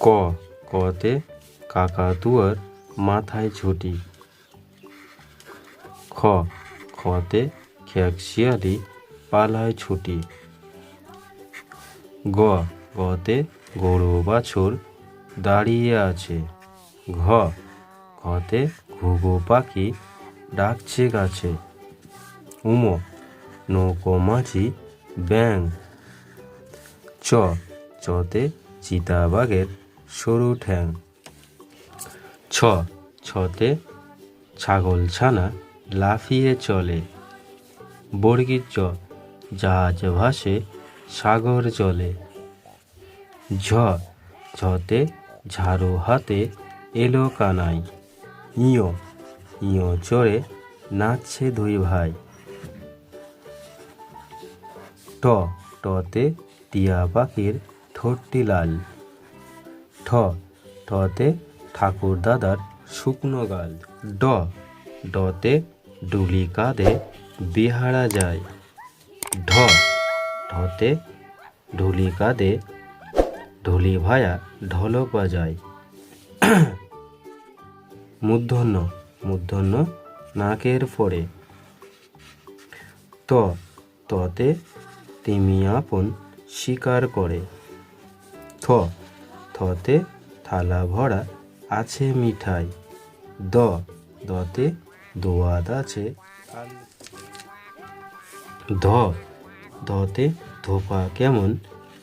ক, কতে কাকাতুয়ার মাথায় ছুটি খ, খতে খ্যাকশিয়ালি পালায় ছুটি। গ, গতে গরু বাছুর দাঁড়িয়ে আছে। ঘ ঘতে ঘুঘু পাখি ডাকছে গাছে। উম নৌকো মাঝি ব্যাং চ, চতে চিতাবাঘের সরু ঠ্যাং। ছ, ছতে ছাগল ছানা লাফিয়ে চলে। বর্গীর জ জাহাজ ভাসে সাগর চলে। ঝ ঝতে ঝাড়ু হাতে এলো কানাই। ইয় ইয় চড়ে নাচছে দুই ভাই। ট, টতে টিয়া পাখির ঠোঁটটি লাল। ঠ। ঠতে ঠাকুর দাদার শুকনো গাল। ড। ডতে ডুলি কাঁধে বিহারা যায়। ঢ। ঢতে ঢুলি কাঁধে ঢুলি ভায়া ঢোলক বাজায় মূর্ধন্য মূর্ধন্য নাকের ফোড়ে। ত। ততে তিমি আপন শিকার করে। থ। থতে থালা ভরা আছে মিঠাই। দ, দতে দোয়াদ আছে। ধ ধতে ধোপা কেমন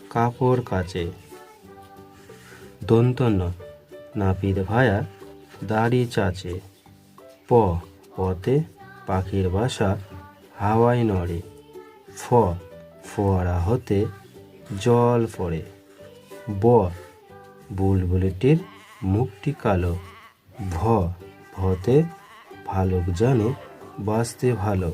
কাপড় কাচে। দন্তন্য, নাপিত ভায়া দাড়ি চাচে। প পতে পাখির বাসা হাওয়ায় নড়ে। ফ, ফোয়ারা হতে জল পড়ে। ব বুলবুলিটির মুখটি কালো। ভ ভতে ভালুক জানে বাঁচতে ভালো।